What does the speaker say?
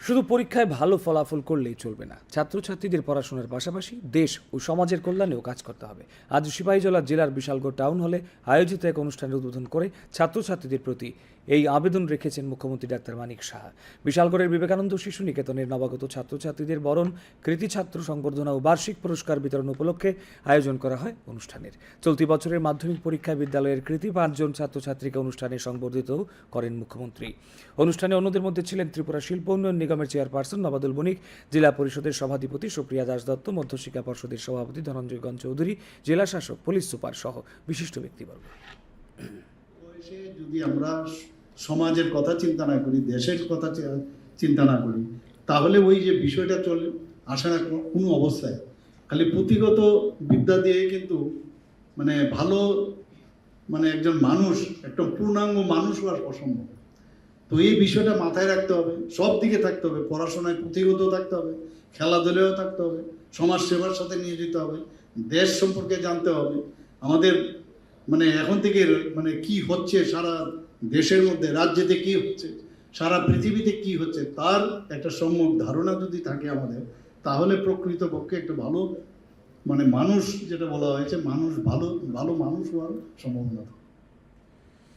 শুধু পরীক্ষায় ভালো ফলাফল করলেই চলবে না। ছাত্রছাত্রীদের পড়াশোনার পাশাপাশি দেশ ও সমাজের কল্যাণেও কাজ করতে হবে। আজ সিপাহীজলা জেলার বিশালগড় টাউন হলে আয়োজিত এক অনুষ্ঠানের উদ্বোধন করে ছাত্রছাত্রীদের প্রতি এই আবেদন রেখেছেন মুখ্যমন্ত্রী ডাক্তার মানিক সাহা। বিশালগড়ের বিবেকানন্দ শিশু নিকেতনের নবাগত ছাত্রছাত্রীদের বরণ, কৃতি ছাত্র সংবর্ধনা ও বার্ষিক পুরস্কার বিতরণ উপলক্ষে আয়োজন করা হয় অনুষ্ঠানের। চলতি বছরের মাধ্যমিক পরীক্ষায় বিদ্যালয়ের কৃতি পাঁচজন ছাত্রছাত্রীকে অনুষ্ঠানে সংবর্ধিত করেন মুখ্যমন্ত্রী। অনুষ্ঠানে অন্যদের মধ্যে ছিলেন ত্রিপুরা শিল্প উন্নয়ন নিগমের চেয়ারপারসন নবাদুল বণিক জেলা পরিষদের সভাধিপতি সুপ্রিয়া দাস দত্ত মধ্যশিক্ষা পর্ষদের সভাপতি ধনঞ্জয় গঞ্জ চৌধুরী জেলা শাসক পুলিশ সুপার সহ বিশিষ্ট ব্যক্তিবর্গ। যদি আমরা সমাজের কথা চিন্তা না করি, দেশের কথা চিন্তা না করি, তাহলে ওই যে বিষয়টা চলে আসে না কোনো- অবস্থায় খালি পুঁথিগত বিদ্যা দিয়ে কিন্তু মানে ভালো মানে একজন মানুষ একটা পূর্ণাঙ্গ মানুষ হওয়া অসম্ভব। তো এই বিষয়টা মাথায় রাখতে হবে, সব দিকে থাকতে হবে, পড়াশোনায় পুঁথিগত থাকতে হবে, খেলাধুলায়ও থাকতে হবে সমাজ সেবার সাথে নিয়োজিত হবে, দেশ সম্পর্কে জানতে হবে, আমাদের মানে এখন থেকে মানে কি হচ্ছে সারা দেশের মধ্যে, রাজ্যেতে কি হচ্ছে, সারা পৃথিবীতে কি হচ্ছে, তার একটা সম্যক ধারণা যদি থাকে আমাদের, তাহলে প্রকৃতপক্ষে একটা ভালো মানে মানুষ যেটা বলা হয়েছে, মানুষ ভালো ভালো মানুষ হওয়ার সম্ভাবনা থাকে।